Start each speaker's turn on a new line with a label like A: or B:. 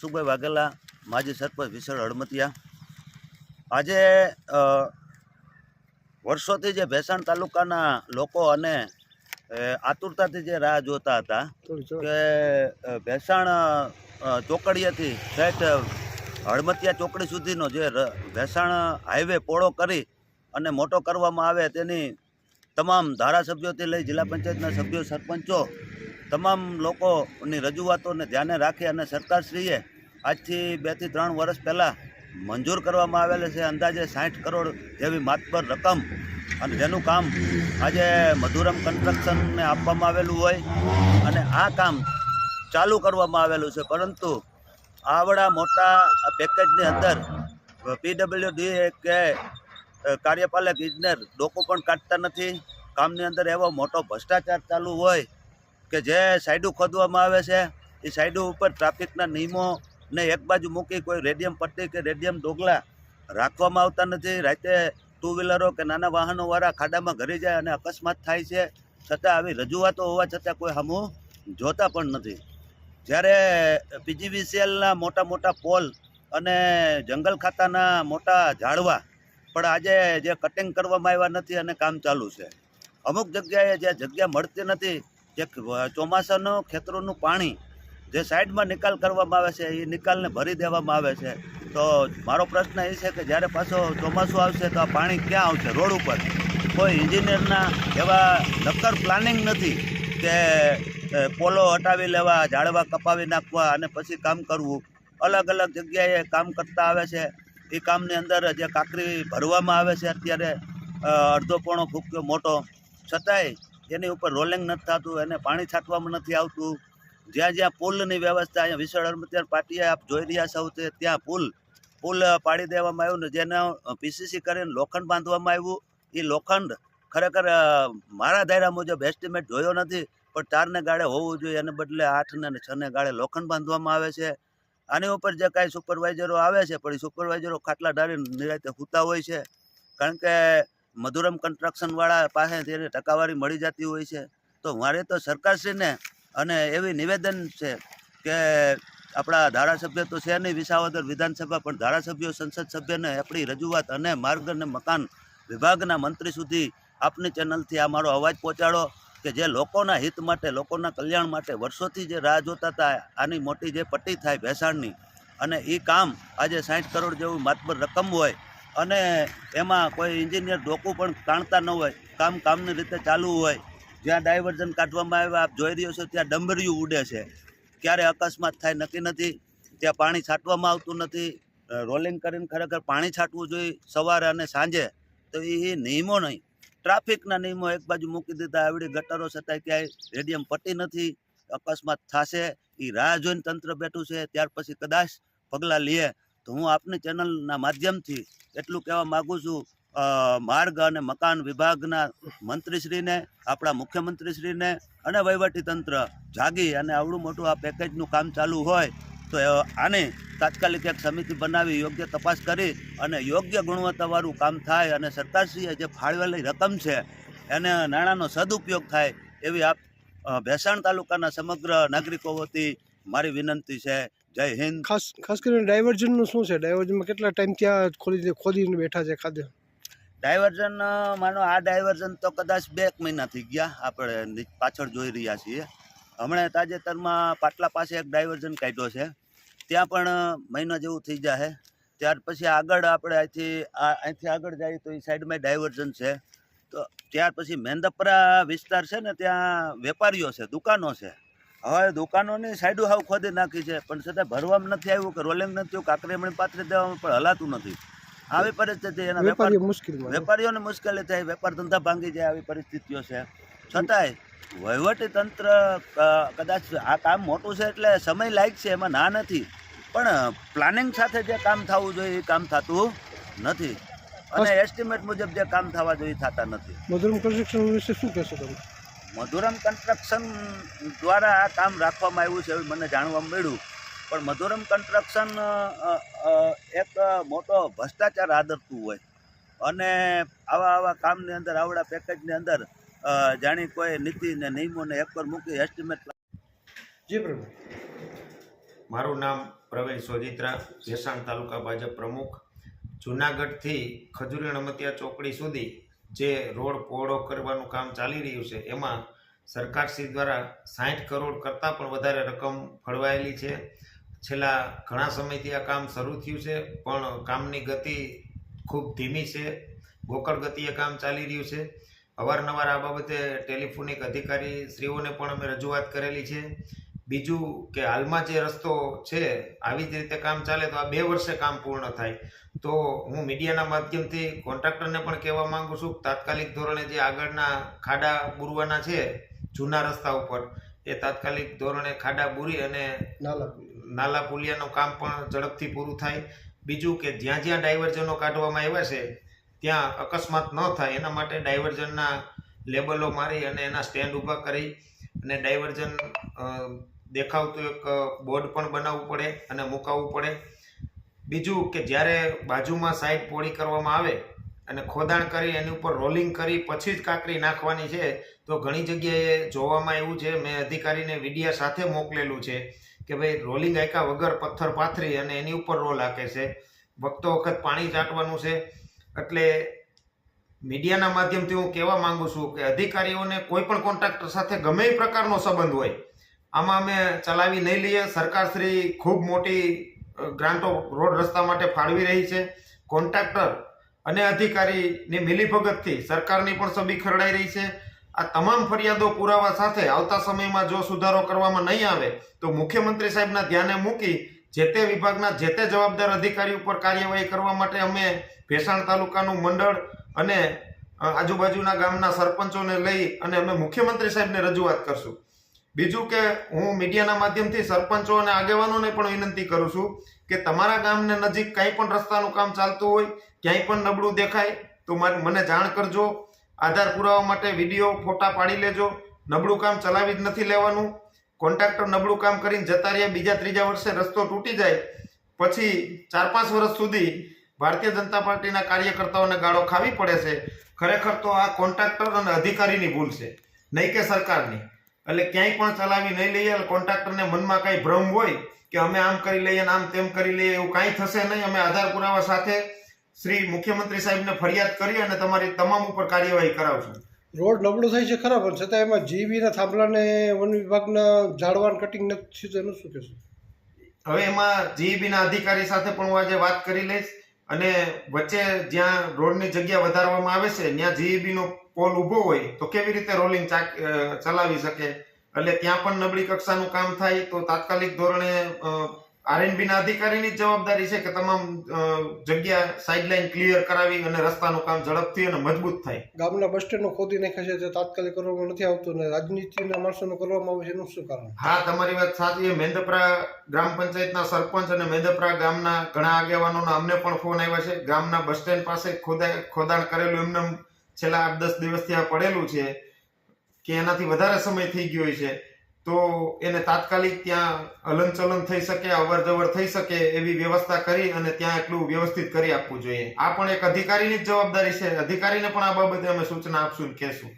A: સુખભાઈ વાઘેલા, માજી સરપંચ વિશાળ હળમતિયા. આજે વર્ષોથી જે ભેસાણ તાલુકાના લોકો અને આતુરતાથી જે રાહ જોતા હતા કે ભેસાણ ચોકડીએથી ઠેઠ હળમતિયા ચોકડી સુધીનો જે ભેસાણ હાઈવે પોળો કરી અને મોટો કરવામાં આવે તેની તમામ ધારાસભ્યોથી લઈ જિલ્લા પંચાયતના સભ્યો, સરપંચો તમામ લોકોની રજૂઆતોને ધ્યાને રાખી અને સરકારશ્રીએ આજથી બેથી ત્રણ વર્ષ પહેલાં મંજૂર કરવામાં આવેલ છે અંદાજે સાઠ કરોડ જેવી માતબર રકમ. અને જેનું કામ આજે મધુરમ કન્સ્ટ્રક્શનને આપવામાં આવેલું હોય અને આ કામ ચાલુ કરવામાં આવેલું છે. પરંતુ આવડા મોટા પેકેજની અંદર પીડબ્લ્યુડી કે કાર્યપાલક ઇજનેર ડોકો પણ કાઢતા નથી. કામની અંદર એવો મોટો ભ્રષ્ટાચાર ચાલુ હોય કે જે સાઈડો ખોદવામાં આવે છે, એ સાઈડો ઉપર ટ્રાફિકના નિયમો ને એક બાજુ મૂકી કોઈ રેડિયમ પટ્ટી કે રેડિયમ ડોગલા રાખવામાં આવતા નથી. રાતે ટુ વ્હીલરો કે નાના વાહનોવાળા ખાડામાં ઘરી જાય અને અકસ્માત થાય છે. છતાં આવી રજૂઆતો હોવા છતાં કોઈ હમું જોતા પણ નથી. જ્યારે પીજીવીસીએલના મોટા મોટા પોલ અને જંગલ ખાતાના મોટા ઝાડવા પણ આજે જે કટિંગ કરવામાં આવ્યા નથી અને કામ ચાલુ છે. અમુક જગ્યાએ જે જગ્યા મળતી નથી જે ચોમાસાનું ખેતરોનું પાણી જે સાઈડમાં નિકાલ કરવામાં આવે છે, એ નિકાલને ભરી દેવામાં આવે છે. તો મારો પ્રશ્ન એ છે કે જ્યારે પાછો ચોમાસું આવશે તો આ પાણી ક્યાં આવશે? રોડ ઉપર. કોઈ એન્જિનિયરના એવા નક્કર પ્લાનિંગ નથી કે પોલો હટાવી લેવા, ઝાડવા કપાવી નાખવા અને પછી કામ કરવું. અલગ અલગ જગ્યાએ કામ કરતા આવે છે. એ કામની અંદર જે કાંકરી ભરવામાં આવે છે અત્યારે અડધો પોણો ફૂક્યો મોટો. છતાંય એની ઉપર રોલિંગ નથી થતું, એને પાણી છાંટવામાં નથી આવતું. જ્યાં જ્યાં પુલની વ્યવસ્થા અહીંયા વિશાળ હરમતિયાર પાટીએ આપ જોઈ રહ્યા છો તે ત્યાં પુલ પુલ પાડી દેવામાં આવ્યું ને જેને પીસીસી કરીને લોખંડ બાંધવામાં આવ્યું. એ લોખંડ ખરેખર મારા દાયરા મુજબ એસ્ટિમેટ જોયો નથી, પણ ચારને ગાળે હોવું જોઈએ. એને બદલે આઠને અને છને ગાળે લોખંડ બાંધવામાં આવે છે. આની ઉપર જે કાંઈ સુપરવાઇઝરો આવે છે, પણ એ સુપરવાઇઝરો ખાટલા ડાળી નિરાતે સૂતા હોય છે. કારણ કે મધુરમ કન્સ્ટ્રક્શનવાળા પાસે તેને ટકાવારી મળી જતી હોય છે. તો મારે તો સરકારશ્રીને અને એવી નિવેદન છે કે આપણા ધારાસભ્ય તો છે નહીં, વિસાવદર વિધાનસભા, પણ ધારાસભ્યો, સંસદ સભ્યને આપણી રજૂઆત અને માર્ગ અને મકાન વિભાગના મંત્રી સુધી આપની ચેનલથી આ મારો અવાજ પહોંચાડો કે જે લોકોના હિત માટે, લોકોના કલ્યાણ માટે વર્ષોથી જે રાહ જોતા હતા, આની મોટી જે પટ્ટી થાય ભેસાણની અને એ કામ આજે સાઠ કરોડ જેવું માતબર રકમ હોય અને એમાં કોઈ એન્જિનિયર ડોકું પણ કાણતા ન હોય, કામ કામની રીતે ચાલુ હોય, જ્યાં ડાયવર્ઝન કાઢવામાં આવે, આપ જોઈ રહ્યો છો, ત્યાં ડંબરિયું ઉડે છે. ક્યારે અકસ્માત થાય નક્કી નથી. ત્યાં પાણી છાંટવામાં આવતું નથી. રોલિંગ કરીને ખરેખર પાણી છાંટવું જોઈએ સવારે અને સાંજે. તો એ નિયમો નહીં. ટ્રાફિકના નિયમો એક બાજુ મૂકી દીધા, આવડી ગટરો છતાંય ક્યાંય રેડિયમ પટ્ટી નથી. અકસ્માત થશે એ રાહ જોઈને તંત્ર બેઠું છે. ત્યાર પછી કદાચ પગલાં લે. તો હું આપની ચેનલના માધ્યમથી એટલું કહેવા માગું છું માર્ગ અને મકાન વિભાગના મંત્રીશ્રીને, આપણા મુખ્યમંત્રીશ્રીને અને વહીવટીતંત્ર જાગી અને આવડું મોટું આ પેકેજનું કામ ચાલુ હોય તો આને તાત્કાલિક એક સમિતિ બનાવી, યોગ્ય તપાસ કરી અને યોગ્ય ગુણવત્તાવાળું કામ થાય અને સરકારશ્રીએ જે ફાળવેલી રકમ છે, એને નાણાંનો સદુપયોગ થાય એવી આપ ભેસાણ તાલુકાના સમગ્ર નાગરિકો વતી મારી વિનંતી છે. જય હિન્દ.
B: ખાસ ખાસ કરીને ડાયવર્ઝનનું શું છે? ડાયવર્ઝનમાં કેટલા ટાઈમ ત્યાં ખોલી ખોદીને બેઠા છે ખાધે?
A: ડાયવર્ઝન માનો આ ડાયવર્ઝન તો કદાચ બે એક મહિના થઈ ગયા આપણે પાછળ જોઈ રહ્યા છીએ. હમણાં તાજેતરમાં પાટલા પાસે એક ડાયવર્ઝન કાઢ્યો છે. ત્યાં પણ મહિના જેવું થઈ જાય ત્યાર પછી આગળ આપણે અહીંથી અહીંથી આગળ જઈએ તો એ સાઈડમાં ડાયવર્ઝન છે. તો ત્યાર પછી મેંદપરા વિસ્તાર છે ને ત્યાં વેપારીઓ છે દુકાનો છે. હવે દુકાનોની સાઈડો હાવ ખોદી નાખી છે. પણ છતાં ભરવામાં નથી આવ્યું કે રોલિંગ નથી થયું કાંકરીમણી પાથરી દેવામાં પણ હલાતું નથી. આવી પરિસ્થિતિ એના
B: વેપારીઓ
A: વેપારીઓને મુશ્કેલી થાય વેપાર ધંધા ભાંગી જાય આવી પરિસ્થિતિઓ છે. છતાંય વહીવટી તંત્ર કદાચ આ કામ મોટું છે એટલે સમય લાયક છે એમાં ના નથી. પણ પ્લાનિંગ સાથે જે કામ થવું જોઈએ એ કામ થતું નથી. અને એસ્ટિમેટ મુજબ જે કામ થવા જોઈએ થતા નથી.
B: મધુરમ કન્સ્ટ્રક્શન વિશે શું કહેશો તમે?
A: મધુરમ કન્સ્ટ્રક્શન દ્વારા આ કામ રાખવામાં આવ્યું છે એવું મને જાણવા મળ્યું. પણ મધુરમ કન્સ્ટ્રક્શન એક મોટો ભ્રષ્ટાચાર આદરતું હોય. અને આવા આવા કામની અંદર, આવડા પેકેજની અંદર જાણી કોઈ નીતિ ને નિયમોને એક પર મૂકી એસ્ટિમેટ
B: જી પ્રભુ.
C: મારું નામ પ્રવીણ સોજિત્રા, ભેસાણ તાલુકા ભાજપ પ્રમુખ. જુનાગઢથી ખજુરી અણમતિયા ચોકડી સુધી જે રોડ પહોળો કરવાનું કામ ચાલી રહ્યું છે, એમાં સરકારશ્રી દ્વારા સાઠ કરોડ કરતાં પણ વધારે રકમ ફળવાયેલી છે. છેલ્લા ઘણા સમયથી આ કામ શરૂ થયું છે, પણ કામની ગતિ ખૂબ ધીમી છે, ગોકળ ગતિએ કામ ચાલી રહ્યું છે. અવારનવાર આ બાબતે ટેલિફોનિક અધિકારી શ્રીઓને પણ અમે રજૂઆત કરેલી છે. બીજું કે હાલમાં જે રસ્તો છે આવી જ રીતે કામ ચાલે તો આ બે વર્ષે કામ પૂર્ણ થાય. તો હું મીડિયાના માધ્યમથી કોન્ટ્રાક્ટરને પણ કહેવા માંગુ છું તાત્કાલિક ધોરણે જે આગળના ખાડા બુરવાના છે જૂના રસ્તા ઉપર એ તાત્કાલિક ધોરણે ખાડા બુરી અને
B: નાલા
C: નાલા પુલિયાનું કામ પણ ઝડપથી પૂરું થાય. બીજું કે જ્યાં જ્યાં ડાયવર્ઝનો કાઢવામાં આવ્યા છે ત્યાં અકસ્માત ન થાય. એના માટે ડાયવર્ઝનના લેબલો મારી અને એના સ્ટેન્ડ ઊભા કરી અને ડાયવર્ઝન દેખાવતું એક બોર્ડ પણ બનાવવું પડે અને મુકાવવું પડે. બીજું કે જ્યારે બાજુમાં સાઈડ પોળી કરવામાં આવે અને ખોદાણ કરી એની ઉપર રોલિંગ કરી પછી જ કાંકરી નાખવાની છે, તો ઘણી જગ્યાએ જોવામાં એવું છે, મેં અધિકારીને વિડીયા સાથે મોકલેલું છે કે ભાઈ રોલિંગ આંકા વગર પથ્થર પાથરી અને એની ઉપર રોલ આંકે છે. વખતો વખત પાણી ચાટવાનું છે. એટલે મીડિયાના માધ્યમથી હું કહેવા માંગુ છું કે અધિકારીઓને કોઈ પણ કોન્ટ્રાક્ટર સાથે ગમે એ પ્રકારનો સંબંધ હોય આમાં અમે ચલાવી નહીં લઈએ. સરકારશ્રી ખૂબ મોટી ગ્રાન્ટો રોડ રસ્તા માટે ફાળવી રહી છે. કોન્ટ્રાક્ટર અને અધિકારીની મિલીભગતથી સરકારની પણ સભી ખરડાઈ રહી છે. આ તમામ ફરિયાદો પુરાવા સાથે આવતા સમયમાં જો સુધારો કરવામાં નહીં આવે, તો મુખ્યમંત્રી સાહેબના ધ્યાને મૂકી જે તે વિભાગના જે તે જવાબદાર અધિકારી ઉપર કાર્યવાહી કરવા માટે અમે ભેસાણ તાલુકાનું મંડળ અને આજુબાજુના ગામના સરપંચોને લઈ અને અમે મુખ્યમંત્રી સાહેબને રજૂઆત કરશું. બીજું કે હું મીડિયાના માધ્યમથી સરપંચો અને આગેવાનોને પણ વિનંતી કરું છું કે તમારા ગામને નજીક કંઈ પણ રસ્તાનું કામ ચાલતું હોય, ક્યાંય પણ નબળું દેખાય, તો મને જાણ કરજો. આધાર પુરાવા માટે વીડિયો, ફોટા પાડી લેજો. નબળું કામ ચલાવી જ નથી લેવાનું. કોન્ટ્રાક્ટર નબળું કામ કરીને જતા રહ્યા, બીજા ત્રીજા વર્ષે રસ્તો તૂટી જાય. પછી ચાર પાંચ વર્ષ સુધી ભારતીય જનતા પાર્ટીના કાર્યકર્તાઓને ગાળો ખાવી પડે છે. ખરેખર તો આ કોન્ટ્રાક્ટર અને અધિકારીની ભૂલ છે, નહીં કે સરકારની. એટલે ક્યાંય પણ ચલાવી નહીં લઈએ એટલે કોન્ટ્રાક્ટરને મનમાં કાંઈ ભ્રમ હોય કે અમે આમ કરી લઈએ ને આમ તેમ કરી લઈએ એવું કાંઈ થશે નહીં. અમે આધાર પુરાવા સાથે શ્રી મુખ્યમંત્રી સાહેબને ફરિયાદ કરી અને તમારી તમામ ઉપર કાર્યવાહી કરાવશું.
B: રોડ નબળો થઈ છે ખરા પણ છતાં એમાં જીબીના થાંભલાને વન વિભાગના ઝાડવાન કટિંગ નથી થયું એનું શું કહેશું?
C: હવે એમાં જીઈબીના અધિકારી સાથે પણ હું આજે વાત કરી લઈશ. અને વચ્ચે જ્યાં રોડની જગ્યા વધારવામાં આવે છે, ત્યાં જીઈબી નો પોલ ઊભો હોય, તો કેવી રીતે રોલિંગ ચલાવી શકે? એટલે ત્યાં પણ નબળી કક્ષાનું કામ થાય, તો તાત્કાલિક ધોરણે આરએનબી ના અધિકારીની જવાબદારી છે કે તમામ જગ્યા સાઇડલાઇન ક્લિયર કરાવી અને રસ્તાનું કામ ઝડપથી અને મજબૂત થાય.
B: ગામના બસ સ્ટેન્ડનો ખોદી નાખે છે તે તાત્કાલિક કરવામાં નથી આવતું ને રાજનીતિના માણસોનો કરવામાં આવે છે એનું શું કારણ?
C: હા તમારી વાત સાચી છે. મેંદપરા ગ્રામ પંચાયતના સરપંચ અને મેંદપરા ગામના ઘણા આગેવાનોના અમને પણ ફોન આવ્યા છે. ગામના બસ સ્ટેન્ડ પાસે ખોદા ખોદાણ કરેલું એમને છેલ્લા આઠ દસ દિવસથી આ પડેલું છે કે એનાથી વધારે સમય થઈ ગયો છે. તો એને તાત્કાલિક ત્યાં હલનચલન થઈ શકે અવર જવર થઈ શકે એવી વ્યવસ્થા કરી અને ત્યાં એટલું વ્યવસ્થિત કરી આપવું જોઈએ. આ પણ એક અધિકારીની જ જવાબદારી છે. અધિકારીને પણ આ બાબતે અમે સૂચના આપશું કહેશું.